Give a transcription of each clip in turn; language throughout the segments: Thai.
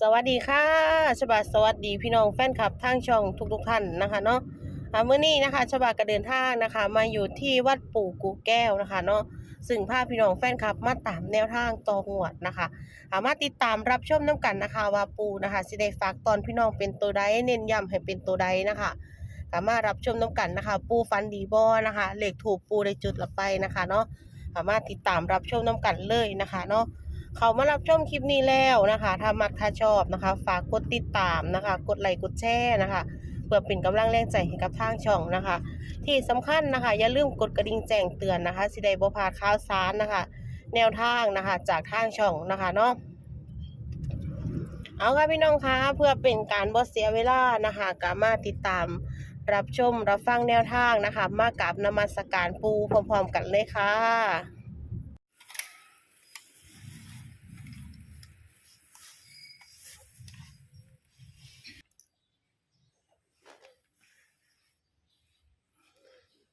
สวัสดีค่ะฉบับสวัสดีพี่น้องแฟนคลับทางช่องทุกๆท่านนะคะเนาะอ่ามื้อนี้นะคะฉบับก็เดินทางนะคะ มาอยู่ที่วัดปู่กูแก้วนะคะเนาะซึ่งพาพพี่น้องแฟนคลับมาตามแนวทางต่องวดนะคะสามารถติดตามรับชมน้กันนะคะว่าปู่นะคะสิได้ฝากตอนพี่น้องเป็นตัวใดเน้นย้ำให้เป็นตัวใดนะคะสามารถรับชมน้กันนะคะ ปูฟันดีบอนะคะเหลขถูกปูได้จุดละไปนะคะเนาะสามารถติดตามรับชมน้กันเลยนะคะเนาะ เขามารับชมคลิปนี้แล้วนะคะ ถ้ามักถ้าชอบนะคะ ฝากกดติดตามนะคะ กดไลค์กดแชร์นะคะเพื่อเป็นกำลังแรงใจให้กับทางช่องนะคะ ที่สำคัญนะคะ อย่าลืมกดกระดิ่งแจ้งเตือนนะคะสิได้บ่พลาดข่าวสารนะคะ แนวทางนะคะ จากทางช่องนะคะเนาะเอาค่ะพี่น้องคะเพื่อเป็นการบ่เสียเวลานะคะก็มาติดตามรับชมรับฟังแนวทางนะคะ มากับนมัสการปูพร้อมๆกันเลยค่ะ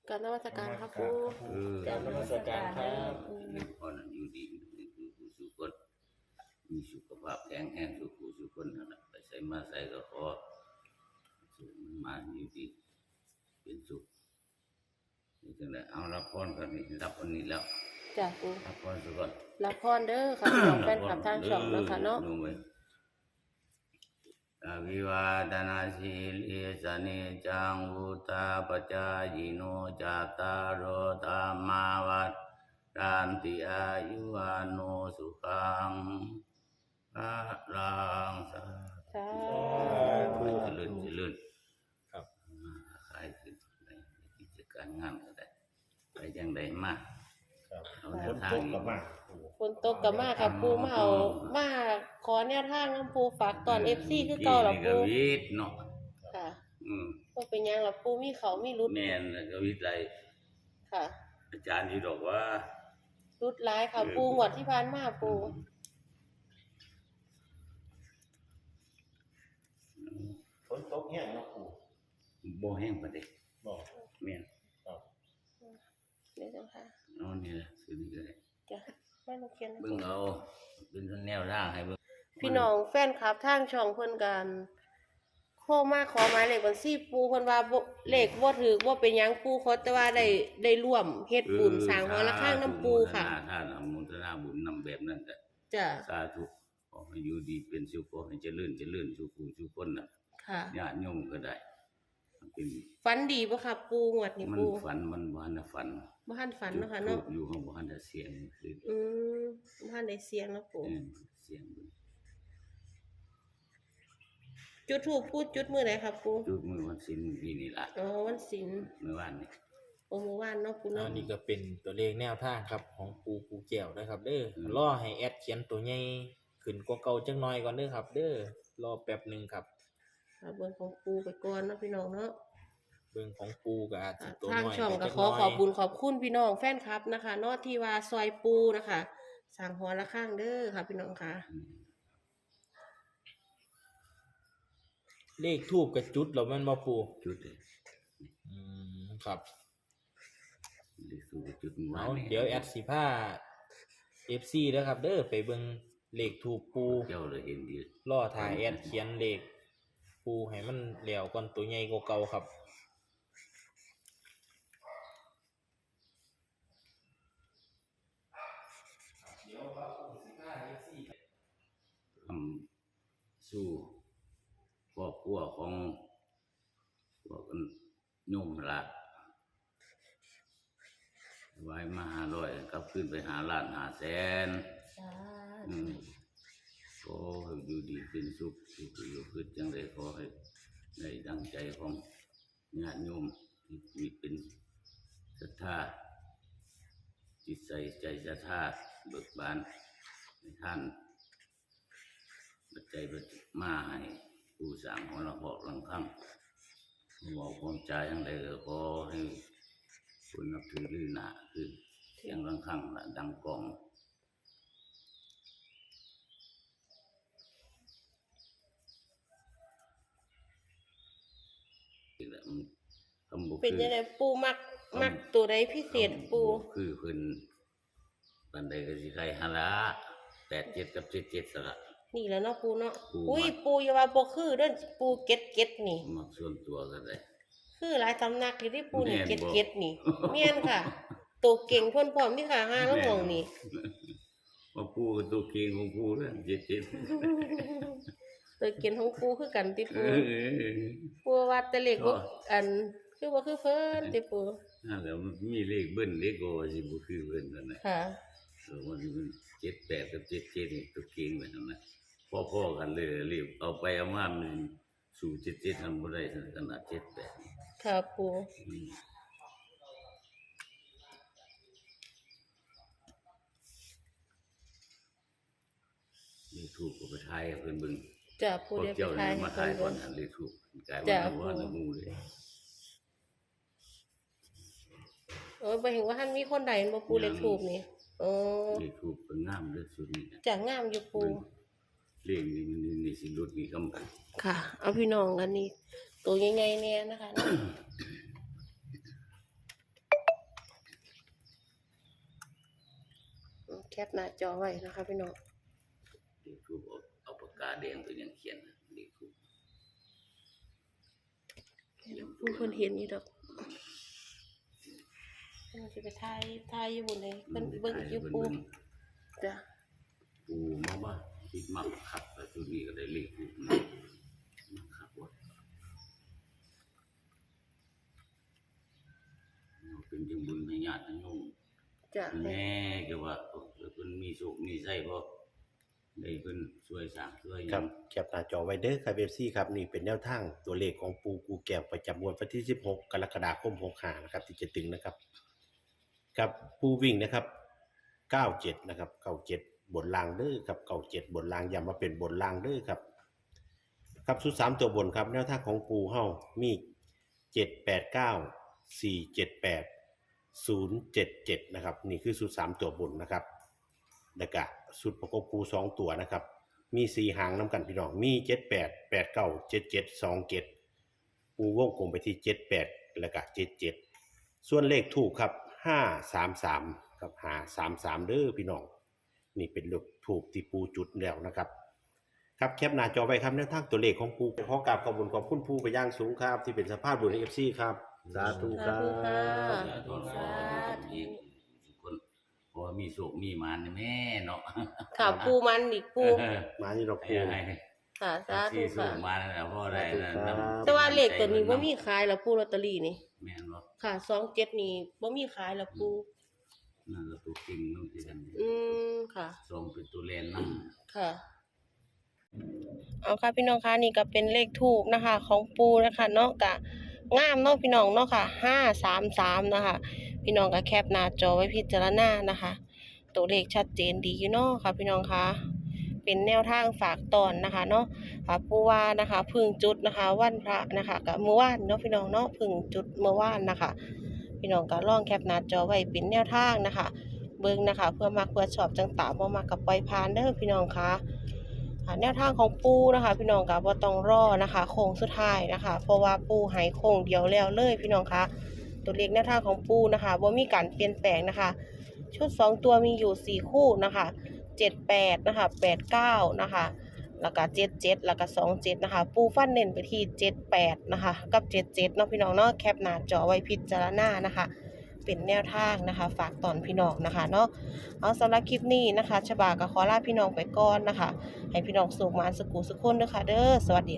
การนมัสการครับปูเออการนมัสการครับเรื่องอ่อนอยู่ดีมีคือผู้สุคนมีสุขภาพแข็งแรงสุขผู้สุคนนั่นแหละไปใส่มาใส่ก็ขอสุขมันมาอยู่ดีเป็นสุขนี่จังไดเอารับพรกันนี่รับวันนี้แล้วจ้ะปูรับพรสุก่อนรับพรเด้อค่ะพี่น้องแฟนคลับทางช่องนะคะเนาะดูไว้อวิวาดนาสีลิสเนจังวุตาปจายโนจัตตารโอธรรมาวัฏรันติอายุวันโนสุขังพระลังสาสาธุธุเจริญเจริญครับมาขายขึ้นในกิจการงานก็ได้ไปจังใดมาครับเอาฝแนวนทางตกกับมาฝนตกกับมาค่ะปูมาเอามา ขอแนวทางน้ำปูฝากตอนเอฟซีคือเก่าหรอนี่ปูก็วิทย์เนาะค่ะอืมก็เป็นหยังหรอปูมีเขามีรุดแม่นแล้วก็วิทย์ไรค่ะ อาจารย์ที่บอกว่ารุดร้ายค่ะปูงวดที่ผ่านมาปูฝนตกแห้งเนาะปู่บ่แห้งปานใดบอกแม่นครับเดี๋ยวจังค่ะเอานี่ล่ะสุดนี้ก็ได้จ้ะไม่ต้องเขียนนะเบิ่งเอาเป็นแนวทางให้เบิ่ง พี่น้องแฟนคลับทางช่องเพิ่นกันโคมาขอหมายเลขบัญชีปูเพิ่นว่าบ่เลขบ่ถือบ่เป็นหยังปูขอแต่ว่าได้ได้ร่วมเฮ็ดบุญสร้างหอระฆังน้ำปูค่ะสาธุท่านอนุโมทนาบุญนำแบบนั้นก็จ้ะสาธุขอให้อยู่ดีเป็นสุขขอให้เจริญเจริญสุขสุขคนน่ะค่ะญาติโยมก็ได้เป็นฝันดีบ่ครับปูงวดนี้มันปูฝันมันบ่ทันได้ฝันบ่ทันฝันเนาะค่ะเนาะอยู่ของบ่ทันได้เสียงคืออืมบ่ทันได้เสียงแล้วปูเออเสียงเบิ่ง จุดธูปพูดจุดมื้อไหนครับปูจุดมือวันศีลปีนี้ล่ะอ๋อวันศีลเมื่อวานนี้โอ้เมื่อวานเนาะปูอัเนาะนนี้ก็เป็นตัวเลขแนวทางครับของปูปูแก้วนะครับเด้อรอให้แอดเขียนตัวใหญ่ขึ้นกว่าเก่าจังหน่อยก่อนเด้อครับ เด้อรอแป๊บหนึ่งครับ เอาเบิ่งของปูไปก่อนเนาะพี่น้องเนาะ เบิ่งของปูกับอาจสิอ่าตัวทางน้อยช่องไปก็จักขหอน่ยขอบคุณขอบคุณพี่น้องแฟนคลับนะคะเนาะที่ว่าซอยปูนะคะ สั่งหอละข้างเด้อค่ะพี่น้องค่ะ อืม เลขทูบกับจุดเราแม่นบ่ปูจุดเลยอืมครับ เลขสูงจุดเมื่อวาเอานนี้เดี๋ยวแอดสิพา FC เด้อครับ เด้อไปเบิ่งเลขทูบปูเจ้าเลยเห็นดีรอถ่ายแอดเขียนเลขปูให้มันแล้วก่อนตัวใหญ่กว่าเก่าครับ ทำสู้ ครอบครัวของพวกโยมละไว้มาหาร้อยกลับขึ้นไปหาล้านหาแสนอืมขอให้อยู่ดีเป็นสุขสุขอยู่พืชจังไดขอให้ได้ดังใจของญาติโยมที่มีเป็นศรัทธาจิตใจใจศรัทธาเบิกบานในท่านปัจจัยปัจมาให้ ผู้สร้างของเราพอกลังคำบอกความใจอย่างไรก็ขอให้คุณนับถือลือหนาคือเสียงลังคังละดังกองอีกแล้วมันคำบอกเป็นยังไงปูมักมักตัวใดพิเศษปูคือเพิ่นปันใดก็สิใครหาละแปดเจ็ดกับเจ็ดเจ็ดสละ นี่แหล้วเนาะปูเนาะปู อุ้ยมักปูอย่าว่าบ่คือเด้อปูเก็ดเก็ดนี่ มักส่วนตัวก็ได้ คือหลายตำนักอยู่ที่ปูนี่แม่เก็นดบ่ เก็ดนี่เมียนค่ะตัวเก่งพ่นพร้อมมีขาห้าแล้วมองนี่ ว่าปูก็ตัวเก่งของปูแล้วเจ็ดเจ็ดตัวเก่งของปูคือกันติเอปูอเออเออปูว่าแต่เล็กบ่อันคือว่าคือเพิ่นติปูนั่นแหล้วมีเลขเบิ้ลเลขโกว่าสิบ่คือเบิ้ลนั่นแหละค่ะ เออมันมันเจ็ดแปดกับเจ็ดเจ็ดนี่ตัวเก่งไปนั่นแหละ พ่อๆกันเลยรีบเอาไปเอามามันสู่เจ็ดเจ็ดทำบ่ได้ขนาดเจ็ดแปดค่ะปูอืมเลขถูกก็ไปทายกับเพิ่นเบิ่งจ้ะพปูวกเดี๋ยวไปเจ้าทานี่ยให้มาเพิ่ทายนก่อเบิ่นง อันเลขถูกกลายจ้ะว่าน้ำมูเลยเออไปเห็นว่าท่านมีคนใดบ่ปูเลขทูบนี่เออเลขถูกเป็นงามเด้อสุดนี่นะจะงามอยู่ปูเลขนี่นี่นี่สิรุดนี่กำกันค่ะ เอาพี่น้องกันนี่ตัวใหญ่ๆเนี่ยนะคะแคปหน้าจอไว้นะคะพี่น้องเลขถูกเอาเอาปากกาแดงตัวยังเขียนนะเลขถูกผู้คนเห็นอยู่ดอกเพิ่นสิไปทายทายอยู่บนเลยเพิ่นเบิ่งอยู่ปูจ้ะปูมาว่า คิดมักขับแต่สุดนี้ก็ได้เลขถูกนะมักขับว่าเอาเป็นจังบุญในญาติทั้งโยมจ้ะแม่ก็ว่าเออเพิ่นมีสุขมีไส้บ่ได้เพิ่นช่วยสร้างช่วยหครัยับงแคปหน้าจอไว้เด้อครับเอฟซีครับนี่เป็นแนวทางตัวเลขของปูกูแก้วประจำวันที่ 16 กรกฎาคม65นะครับที่จะถึงนะครับ กับปูวิ่งนะครับ 97 นะครับ 97 บนล่างเด้อครับ97บนล่างย้ำมาเป็นบนล่างเด้อครับ ครับสุดสามตัวบนครับแนวทางของปูเฮามี789 478 077นย์เจ็ดเจ็ดนะครับ นี่คือสุดสามตัวบนนะครับแล้วก็สุดประกบปูสองตัวนะครับ มีสี่หางน้ำกันพี่น้องมีเจ็ดแปดแปดเก้าเจ็ดเจ็ดสองเจ็ดปูวงกลมไปที่เจ็ดแปดแล้วก็เจ็ดเจ็ดส่วนเลขถูกครับห้าสามสามครับหาสามสามเด้อพี่น้อง นี่เป็นเลขถูกที่ปูจุดแล้วนะครับ ครับแคปหน้าจอไว้ครับแนวทางตัวเลขของปูขอกราบขอบคุณขอบคุณปูไปย่างสูงครับ ที่เป็นสภาพบุญเอฟซีครับ สาธุคสารัธุค่ะบอย่าทอดขออีกทุกคนเพราะว่ามีโศกมีหมานนี่แม่เนาะค่ะปูมันอีกปูเออมานี่เราให้ปูให้ค่ะสาธุที่สูค่ะงมานั่นแหละเพราะอะไรนะสาธุครับน้ำแต่ว่าเลขตัวนี้บ่มีขายแล้วปูลอตเตอรี่นี่ แม่นบ่ค่ะสองเจ็ดนี่บ่มีขายแล้วปูนั่นก็ตัวจริงนู่นที่กันอืม ค่ะส่งเป็นตัวแลนนำค่ะ เอาค่ะพี่น้องคะนี่ก็เป็นเลขทูบนะคะ ของปูนะคะเนาะกะงามเนาะพี่น้องเนาะค่ะห้าสามสามนะคะ พี่น้องก็แคปหน้าจอไว้พิจารณานะคะ ตัวเลขชัดเจนดีอยู่เนาะค่ะพี่น้องคะเป็นแนวทางฝากตอนนะคะเนาะค่ะปูว่านะคะพึ่งจุดนะคะ วันพระนะคะกับเมื่อวานเนาะพี่น้องเนาะพึ่งจุดเมื่อวานนะคะ พี่น้องก็ลองแคปหน้าจอไว้เป็นแนวทางนะคะ เบิ่งนะคะ เพื่อมักเพื่อชอบจังตาบ่มักกับปล่อยผ่านเด้อพี่น้องคะแนวทางของปูนะคะ พี่น้องก็บ่ต้องรอนะคะโค้งสุดท้ายนะคะ เพราะว่าปูให้โค้งเดียวแล้วเลยพี่น้องคะตัวเลขแนวทางของปูนะคะบ่มีการเปลี่ยนแปลงนะคะ ชุด 2 ตัวมีอยู่ 4 คู่นะคะ78นะคะ89นะคะแล้วก็77แล้วก็27นะคะ ปูฟันเน้นไปที่78นะคะ กับ77เนาะพี่น้องเนาะแคปหน้าจอไว้พิจารณานะคะ เป็นแนวทางนะคะ ฝากตอนพี่น้องนะคะเนาะเอาสำหรับคลิปนี้นะคะฉบากับขอลาพี่น้องไปก่อนนะคะ ให้พี่น้องสุขมานสกูสุขคนเด้อค่ะเด้อสวัสดี